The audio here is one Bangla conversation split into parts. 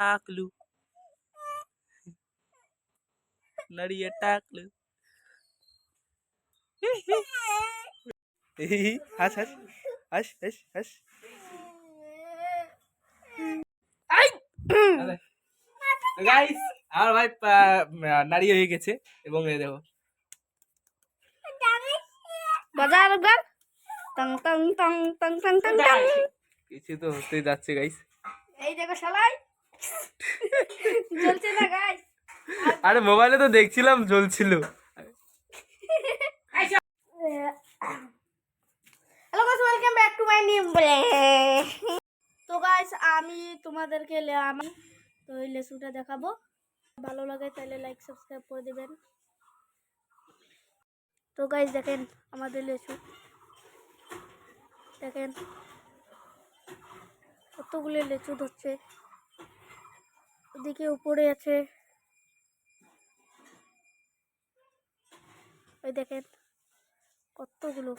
টাকলু নড়িয়ে টাকলু হাস হাস হাস হাস হাস গাইস আমার ভাই নারী হয়ে গেছে এবং এই দেখো। টং টং টং টং টং কিছু তো হতেই যাচ্ছে গাইস এই দেখো শালাই জ্বলছে না গাইস আরে মোবাইলে তো দেখছিলাম জ্বলছিল। Hello guys welcome back to my new তো গাইস আমি তোমাদেরকে আমি তো এই লেসুটা দেখাবো। ভালো লাগে তাহলে লাইক সাবস্ক্রাইব করে দেবেন। তো গাইস দেখেন আমাদের লেসু। দেখেন কতগুলো লেচু ধরছে। ওদিকে উপরে আছে। ওই দেখেন কতগুলো।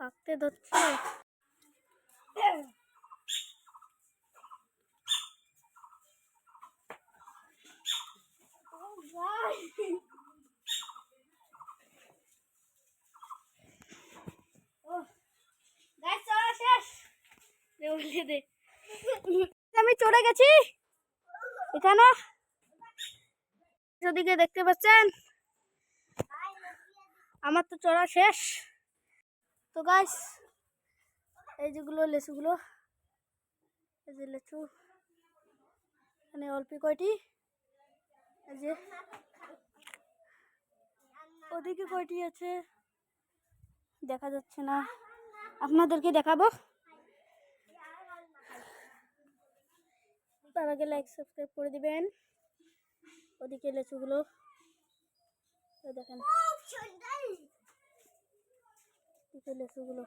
পাকতে ধরছে। আমি চলে গেছি। এখানে। ওদিকে দেখতে পাচ্ছেন? আমার তো চড়া শেষ। তো গাছ এই যেগুলো লেচুগুলো এই যে লেচু, এখানে অল্প কয়টি? এই যে। ওদিকে কয়টি আছে? দেখা যাচ্ছে না। আপনাদেরকে দেখাবো। তার আগে লাইক সাবস্ক্রাইব করে দিবেন। ওদিকে লেচুগুলো। দেখেন। লেচুগুলো।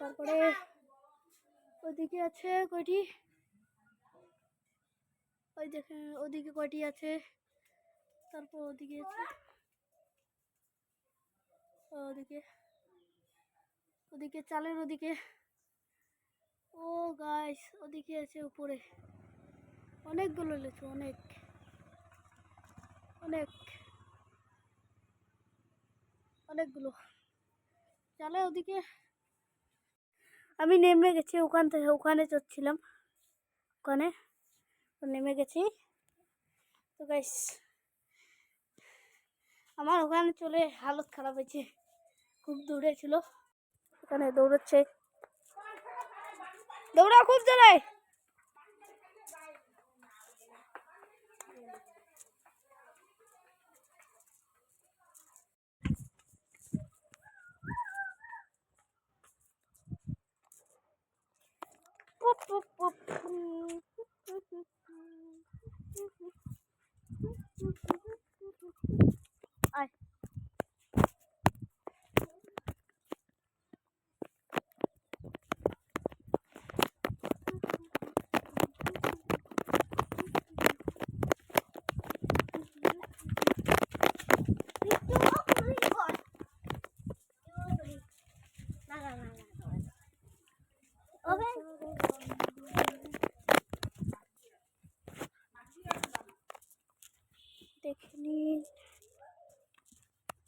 তারপরে ওদিকে আছে কয়টি? ওই দেখেন, ওদিকে কয়টি আছে? তারপর ওদিকে আছে। ওদিকে। ওদিকে চালের ওদিকে। গাইস ওদিকে আছে উপরে। অনেকগুলো লেচু, অনেক। অনেক। অনেকগুলো। চালে ওদিকে। আমি নেমে গেছি ওখান থেকে, ওখানে চড়ছিলাম। ওখানে নেমে গেছি। তো গাইস আমার ওখানে চলে হালত খারাপ হয়েছে। খুব দূরে ছিল। ওখানে দৌড়চ্ছে। दौडा खूप जण आहे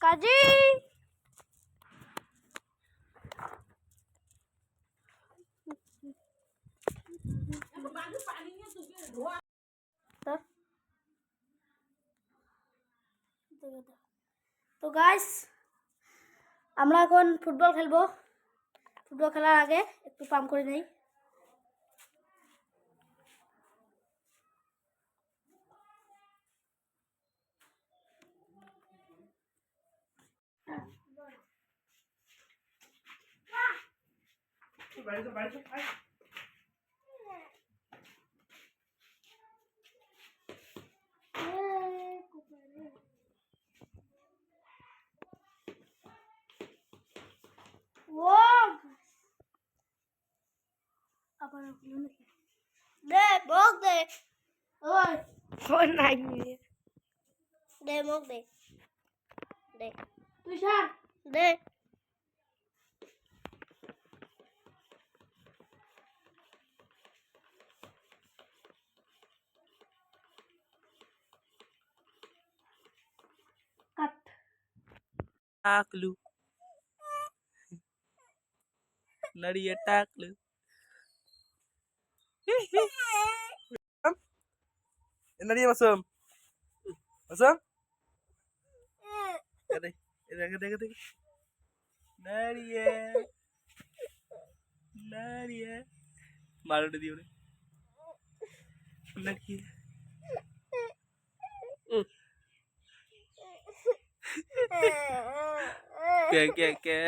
কাজী তো গাইস আমরা এখন ফুটবল খেলব। ফুটবল খেলার আগে একটু পাম্প করে নেই। 왼쪽 왼쪽 왼쪽 팔. 와! 아빠는 눈을 내 먹대. 어. 손아니. 내 먹대. 네. 두샷. 네. টাকলু নাড়িয়ে টাকলু নাড়িয়ে মাসুম মাসুম দেখে দেখে দেখে নাড়িয়ে নাড়িয়ে মারোটা রে নাড়িয়ে কে কে কে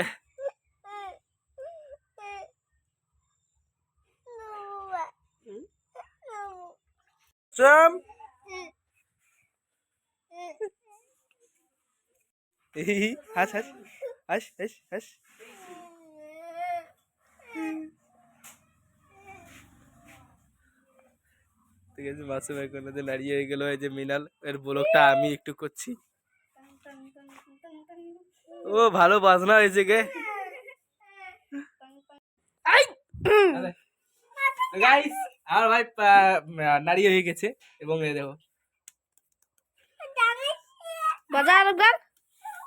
Sam. হাস হাস হাস হাস হাস ঠিক আছে মাসুম এখন দাঁড়িয়ে গেল, এই যে মিনাল, এর ব্লগটা আমি একটু করছি। ও ভালো বাজনা হয়েছে গে। গাইস আমার ভাই নাড়িয়ে হয়ে গেছে এবং এই দেখো। বাজার গান?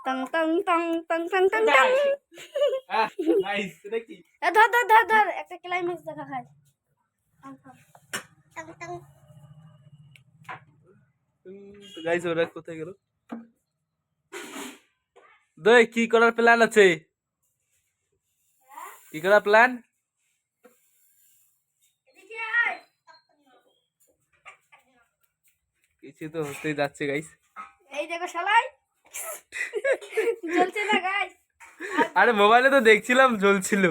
টং টং টং টং টং টং টং। গাইস এটা কি? এ ধর ধর ধর ধর একটা ক্লাইম্যাক্স দেখা খাই টং টং তো গাইস ওরা কোথায় গেল? দই কি করার প্ল্যান আছে? কি করার প্ল্যান কিছু তো হতেই যাচ্ছে গাইস এই দেখো শালাই। চলছে না গাইস আরে মোবাইলে তো দেখছিলাম জ্বলছিল।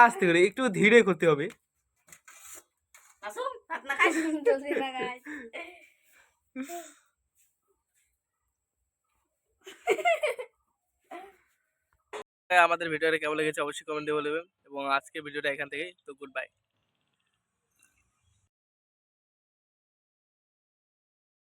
আস্তে করে একটু ধীরে করতে হবে। আসুন না খাই। চলছে না গাইস আমাদের ভিডিওটা কেমন লেগেছে অবশ্যই কমেন্টে বলবেন এবং আজকে ভিডিওটা এখান থেকেই। তো গুড বাই